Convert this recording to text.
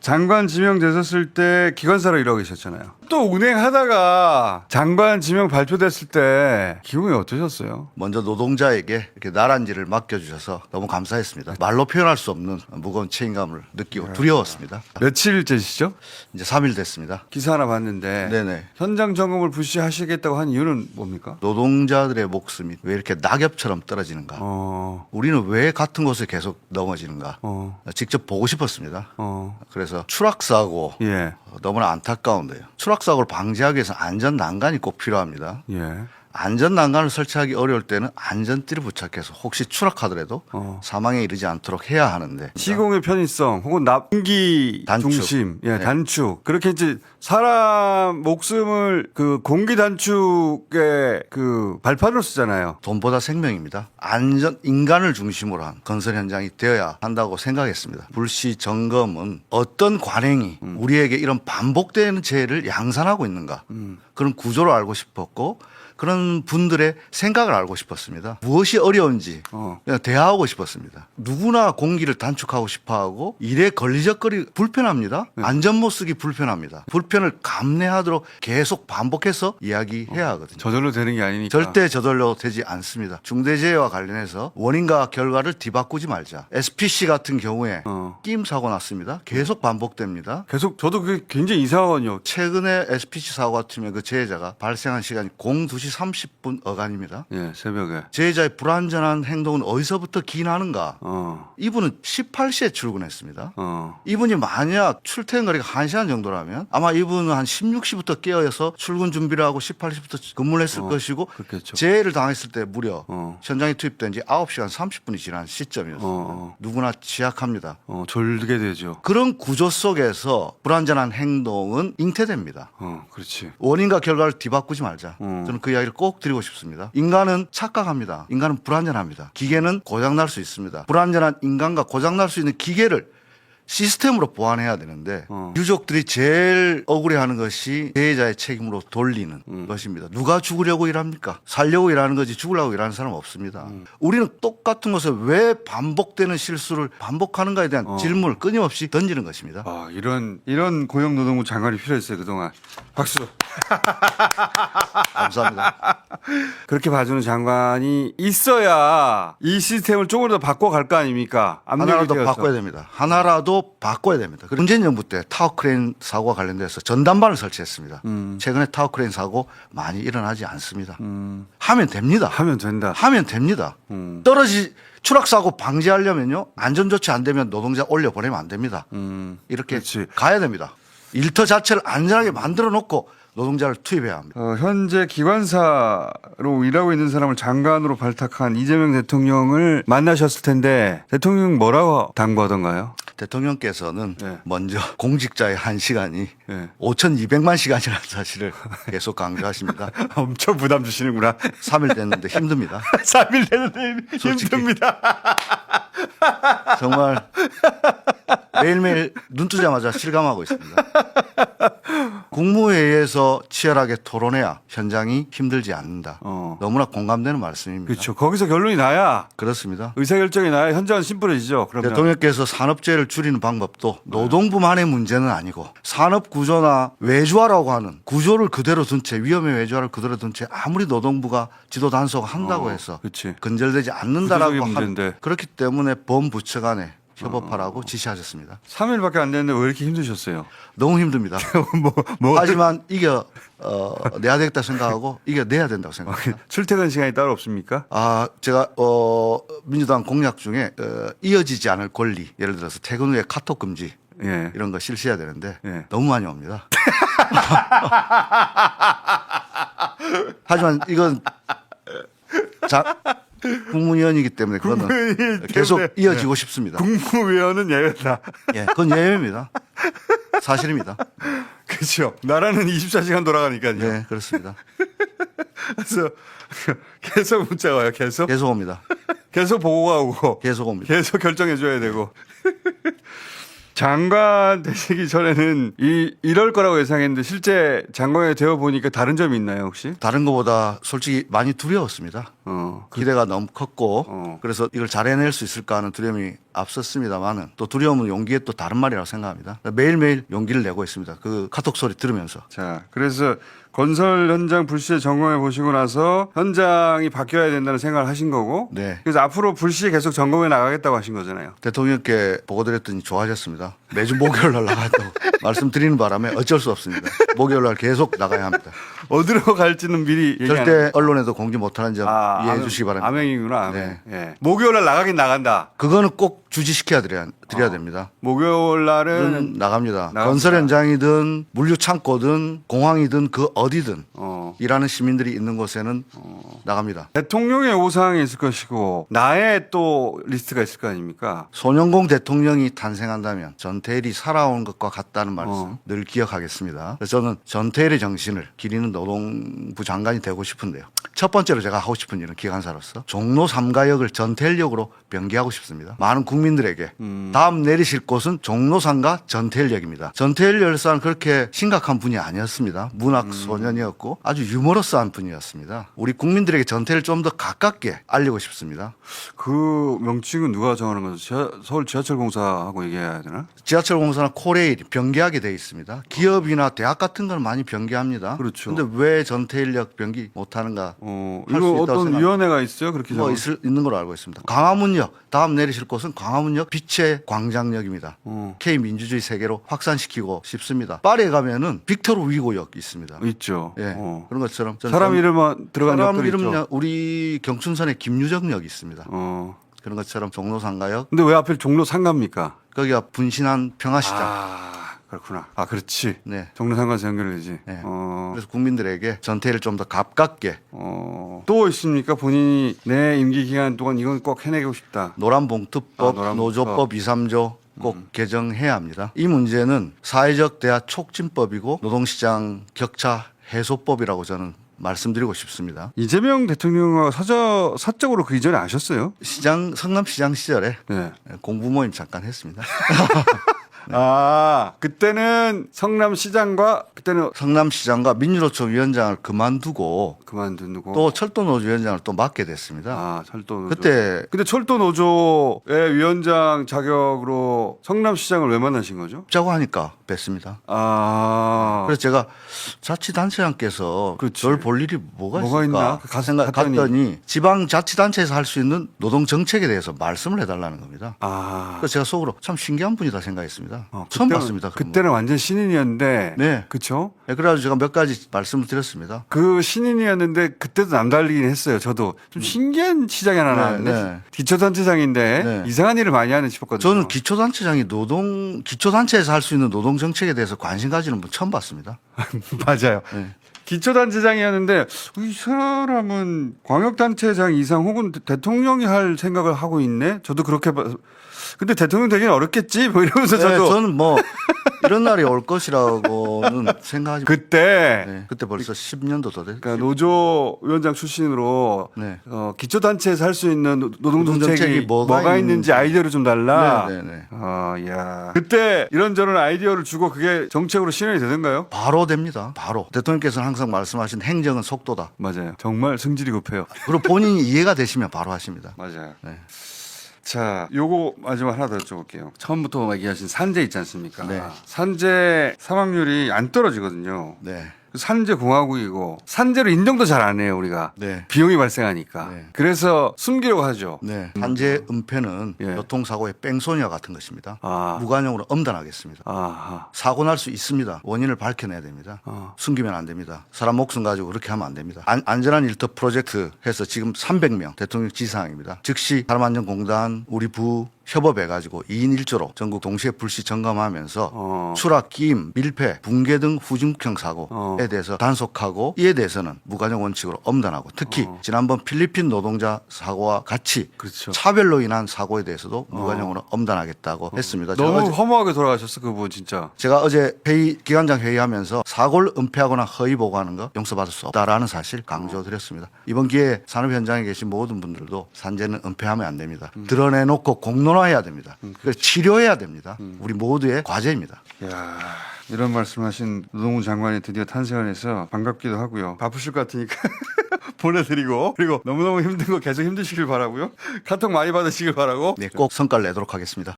장관 지명 되셨을 때 기관사로 일하고 계셨잖아요. 또 운행하다가 장관 지명 발표됐을 때 기분이 어떠셨어요? 먼저 노동자에게 이렇게 나란지를 맡겨주셔서 너무 감사했습니다. 말로 표현할 수 없는 무거운 책임감을 느끼고 두려웠습니다. 며칠째시죠? 이제 3일 됐습니다. 기사 하나 봤는데 네네. 현장 점검을 부시하시겠다고 한 이유는 뭡니까? 노동자들의 목숨이 왜 이렇게 낙엽처럼 떨어지는가? 어, 우리는 왜 같은 곳에 계속 넘어지는가? 어, 직접 보고 싶었습니다. 어, 그래서 추락사고 예, 너무나 안타까운데요. 추락사고를 방지하기 위해서 안전 난간이 꼭 필요합니다. 예. 안전 난간을 설치하기 어려울 때는 안전띠를 부착해서 혹시 추락하더라도 어. 사망에 이르지 않도록 해야 하는데 시공의 편의성 혹은 납기 단축. 중심, 예, 네. 단축. 그렇게 이제 사람 목숨을 그 공기 단축의 그 발판으로 쓰잖아요. 돈보다 생명입니다. 안전 인간을 중심으로 한 건설 현장이 되어야 한다고 생각했습니다. 불시 점검은 어떤 관행이 음. 우리에게 이런 반복되는 재해를 양산하고 있는가 음. 그런 구조를 알고 싶었고 그런 분들의 생각을 알고 싶었습니다. 무엇이 어려운지 어. 그냥 대화하고 싶었습니다. 누구나 공기를 단축하고 싶어하고 일에 걸리적거리 불편합니다. 네. 안전 못 쓰기 불편합니다. 불편을 감내하도록 계속 반복해서 이야기해야 하거든요. 저절로 되는 게 아니니까. 절대 저절로 되지 않습니다. 중대재해와 관련해서 원인과 결과를 뒤바꾸지 말자. SPC 같은 경우에 어. 끼임 사고 났습니다. 계속 반복됩니다. 계속 저도 그게 굉장히 이상하거든요. 최근에 SPC 사고 같으면 그 재해자가 발생한 시간이 02시 30분 어간입니다. 예, 새벽에. 재해자의 불안전한 행동은 어디서부터 기인하는가? 어, 이분은 18시에 출근했습니다. 어. 이분이 만약 출퇴근 거리가 1시간 정도라면 아마 이분은 한 16시부터 깨어서 출근 준비를 하고 18시부터 근무를 했을 것이고 그렇겠죠. 재해를 당했을 때 무려 어. 현장에 투입된 지 9시간 30분이 지난 시점이었습니다. 어, 어. 누구나 취약합니다. 어, 졸게 되죠. 그런 구조 속에서 불안전한 행동은 잉태됩니다. 어, 그렇지. 원인과 결과를 뒤바꾸지 말자. 음. 저는 그 이야기 를 꼭 드리고 싶습니다. 인간은 착각합니다. 인간은 불안전합니다. 기계는 고장날 수 있습니다. 불안전한 인간과 고장날 수 있는 기계를 시스템으로 보완해야 되는데 어. 유족들이 제일 억울해하는 것이 대해자의 책임으로 돌리는 음. 것입니다. 누가 죽으려고 일합니까? 살려고 일하는 거지 죽으려고 일하는 사람 은 없습니다. 음. 우리는 똑같은 것을 왜 반복되는 실수를 반복하는가에 대한 어. 질문을 끊임없이 던지는 것입니다. 아, 이런 이런 고용노동부 장관이 필요했어요 그동안. 박수. 감사합니다. 그렇게 봐주는 장관이 있어야 이 시스템을 조금 더 바꿔갈 거 아닙니까? 하나라도 되어서. 바꿔야 됩니다. 하나라도 바꿔야 됩니다. 문재인 정부 때 타워크레인 사고와 관련돼서 전담반을 설치했습니다. 음. 최근에 타워크레인 사고 많이 일어나지 않습니다. 음, 하면 됩니다. 하면 된다. 하면 됩니다. 음, 떨어지 추락 사고 방지하려면요 안전 조치 안 되면 노동자 올려 보내면 안 됩니다. 음, 이렇게 그렇지. 가야 됩니다. 일터 자체를 안전하게 만들어 놓고 노동자를 투입해야 합니다. 어, 현재 기관사로 일하고 있는 사람을 장관으로 발탁한 이재명 대통령을 만나셨을 텐데 대통령 뭐라고 당부하던가요? 대통령께서는 네. 먼저 공직자의 한 시간이 네. 5,200만 시간이라는 사실을 계속 강조하십니다. 엄청 부담 주시는구나. 3일 됐는데 힘듭니다. 3일 되는데 솔직히. 힘듭니다. 정말 매일매일 눈 뜨자마자 실감하고 있습니다. 국무회의에서 치열하게 토론해야 현장이 힘들지 않는다. 어. 너무나 공감되는 말씀입니다. 그렇죠. 거기서 결론이 나야 그렇습니다. 의사결정이 나야 현장은 심플해지죠. 그러면 대통령께서 산업재해를 줄이는 방법도 노동부만의 문제는 아니고 산업 구조나 외주화라고 하는 구조를 그대로 둔 채 위험의 외주화를 그대로 둔 채 아무리 노동부가 지도 단속한다고 어, 해서 그렇지. 근절되지 않는다라고 구조적인 문제인데. 그렇기 때문에 범부처 간에 협업하라고 지시하셨습니다. 3일밖에 안 됐는데 왜 이렇게 힘드셨어요? 너무 힘듭니다. 뭐, 뭐 하지만 이겨 어, 내야 되겠다 생각하고 이겨 내야 된다고 생각합니다. 출퇴근 시간이 따로 없습니까? 아, 제가 어, 민주당 공약 중에 어, 이어지지 않을 권리, 예를 들어서 퇴근 후에 카톡 금지 예. 이런 거 실시해야 되는데 예. 너무 많이 옵니다. 하지만 이건 자, 국무위원이기 때문에 그거는 국무위원이기 계속 때문에. 이어지고 싶습니다. 국무위원은 예외다. 예, 그건 예외입니다. 사실입니다. 그렇죠. 나라는 24시간 돌아가니까요. 예, 그렇습니다. 그래서 계속 문자가 와요. 계속 계속 옵니다. 계속 보고가 오고 계속 옵니다. 계속 결정해 줘야 되고. 장관 되시기 전에는 이 이럴 거라고 예상했는데 실제 장관이 되어 보니까 다른 점이 있나요 혹시? 다른 것보다 솔직히 많이 두려웠습니다. 어. 그, 기대가 너무 컸고 어. 그래서 이걸 잘 해낼 수 있을까 하는 두려움이 앞섰습니다만은 또 두려움은 용기의 또 다른 말이라고 생각합니다. 매일매일 용기를 내고 있습니다. 그 카톡 소리 들으면서 자, 그래서 건설 현장 불시에 점검해 보시고 나서 현장이 바뀌어야 된다는 생각을 하신 거고. 네. 그래서 앞으로 불시에 계속 점검해 나가겠다고 하신 거잖아요. 대통령께 보고드렸더니 좋아하셨습니다. 매주 목요일 날 나가다고 말씀드리는 바람에 어쩔 수 없습니다. 목요일 날 계속 나가야 합니다. 어디로 갈지는 미리 얘기 안 절대 언론에도 공지 못하는 점 아, 이해해 암- 주시기 바랍니다. 암행이구나. 암행. 네. 예. 목요일 날 나가긴 나간다. 그거는 꼭 주지시켜야 드려야, 드려야 어. 됩니다. 목요일 날은 는 나갑니다. 나갑니다. 건설 현장이든 물류 창고든 공항이든 그 어디든 어. 일하는 시민들이 있는 곳에는 나갑니다. 대통령의 오상이 있을 것이고 나의 또 리스트가 있을 거 아닙니까? 손영공 대통령이 탄생한다면 전태일이 살아온 것과 같다는 말씀 어. 늘 기억하겠습니다. 그래서 저는 전태일의 정신을 기리는 노동부 장관이 되고 싶은데요. 첫 번째로 제가 하고 싶은 일은 기관사로서 종로 3가역을 전태일역으로 변개하고 싶습니다. 많은 국민들에게 음. 다음 내리실 곳은 종로 3가 전태일역입니다. 전태일 열사는 그렇게 심각한 분이 아니었습니다. 문학 음. 소년이었고 아주 유머러스한 분이었습니다. 우리 국민들에게 전태일을 좀더 가깝게 알리고 싶습니다. 그 명칭은 누가 정하는 거죠? 지하- 서울 지하철공사하고 얘기해야 되나? 지하철 공사나 코레일 변개하게 돼 있습니다. 기업이나 대학 같은 걸 많이 변개합니다. 그렇죠. 근데 왜 전태일역 변기 못 하는가? 어, 할수 이거 있다고 어떤 생각합니다. 위원회가 있어요? 그렇게 뭐 정한- 있을 있는 걸로 알고 있습니다. 광화문역 다음 내리실 곳은 광화문역 빛의 광장역입니다. 어. K 민주주의 세계로 확산시키고 싶습니다. 파리에 가면은 빅토르 위고역 있습니다. 있죠. 예, 어. 그런 것처럼 전- 사람 이름만 들어간 사람 역들 이름 있죠. 우리 경춘선에 김유정역 있습니다. 어. 그런 것처럼 종로상가역 근데 왜 하필 종로 상가입니까? 거기가 분신한 평화시장. 아, 그렇구나. 아, 그렇지. 네. 종로 상가에서 연결되지. 네. 어. 그래서 국민들에게 전태일을 좀 더 가깝게 어. 또 있습니까? 본인이 내 임기 기간 동안 이건 꼭 해내고 싶다. 노란봉투법, 아. 노조법 2, 3조 꼭 개정해야 합니다. 이 문제는 사회적 대화 촉진법이고 노동시장 격차 해소법이라고 저는 말씀드리고 싶습니다. 이재명 대통령과 사저, 사적으로 그 이전에 아셨어요? 시장 성남시장 시절에 네. 공부 모임 잠깐 했습니다. 아, 그때는 성남시장과 그때는 성남시장과 민주노총 위원장을 그만두고 그만두고 또 철도노조 위원장을 또 맡게 됐습니다. 아, 철도 노조. 그때 근데 철도 노조의 위원장 자격으로 성남시장을 왜 만나신 거죠? 짜고 하니까 뵀습니다. 아. 그래서 제가 자치단체장께서 그렇지. 저를 볼 일이 뭐가, 뭐가 있을까 있나? 가- 생각 갔더니. 갔더니 지방 자치단체에서 할 수 있는 노동 정책에 대해서 말씀을 해달라는 겁니다. 아. 그래서 제가 속으로 참 신기한 분이다 생각했습니다. 어, 처음 그때는- 봤습니다. 그때는 완전 신인이었는데. 네. 그쵸? 네, 그래가지고 제가 몇 가지 말씀을 드렸습니다. 그 신인이었는데 그때도 남달리긴 했어요. 저도 좀 신기한 시장이 하나 음. 네, 나왔는데 네. 기초단체장인데 네. 이상한 일을 많이 하는 싶었거든요. 저는 기초단체장이 노동 기초단체에서 할 수 있는 노동 정책에 대해서 관심 가지는 분 처음 봤습니다. 맞아요. 네. 기초단체장이었는데 이 사람은 광역단체장 이상 혹은 대통령이 할 생각을 하고 있네. 저도 그렇게 봐. 근데 대통령 되기는 어렵겠지. 뭐 이러면서 네, 저도 저는 뭐 이런 날이 올 것이라고는 생각하지. 그때 네, 그때 벌써 10년도 더 됐. 그러니까 노조 위원장 출신으로 네. 어, 기초단체에서 할 수 있는 노- 노동 노동 정책이 정책이 뭐가, 뭐가 있는지 있는지. 아이디어를 좀 달라. 네, 네, 네. 아, 야. 그때 이런저런 아이디어를 주고 그게 정책으로 실현이 되던가요? 바로 됩니다. 바로. 대통령께서는 항상 말씀하신 행정은 속도다. 맞아요. 정말 승질이 급해요. 그리고 본인이 이해가 되시면 바로 하십니다. 맞아요. 네. 자, 요거 마지막 하나 더 여쭤볼게요. 처음부터 얘기하신 산재 있지 않습니까? 네. 산재 사망률이 안 떨어지거든요. 네. 산재 공화국이고 산재로 인정도 잘 안 해요 우리가 네. 비용이 발생하니까 네. 그래서 숨기려고 하죠. 네. 산재 은폐는 예. 교통사고의 뺑소니와 같은 것입니다. 아, 무관용으로 엄단하겠습니다. 아하, 사고 날 수 있습니다. 원인을 밝혀내야 됩니다. 어. 숨기면 안 됩니다. 사람 목숨 가지고 그렇게 하면 안 됩니다. 안, 안전한 일터 프로젝트 해서 지금 300명 대통령 지사항입니다. 즉시 사람안전공단 우리 부 협업해가지고 2인 1조로 전국 동시에 불시 점검하면서 어. 추락, 끼임, 밀폐, 붕괴 등 후진국형 사고에 어. 대해서 단속하고 이에 대해서는 무관용 원칙으로 엄단하고 특히 지난번 필리핀 노동자 사고와 같이 어. 그렇죠. 차별로 인한 사고에 대해서도 무관용으로 엄단하겠다고 했습니다. 제가 어. 너무 어제- 허무하게 돌아가셨어 그분 진짜. 제가 어제 회의 기관장 회의하면서 사고를 은폐하거나 허위 보고하는 거 용서받을 수 없다라는 사실 강조드렸습니다. 이번 기회에 산업 현장에 계신 모든 분들도 산재는 은폐하면 안 됩니다. 드러내놓고 공론화 해야 됩니다. 그걸 치료해야 됩니다. 우리 모두의 과제입니다. 야 이런 말씀하신 노동부 장관이 드디어 탄생을 해서 반갑기도 하고요. 바쁘실 것 같으니까 보내드리고 그리고 너무너무 힘든 거 계속 힘드시길 바라고요. 카톡 많이 받으시길 바라고 네, 꼭 성과를 내도록 하겠습니다.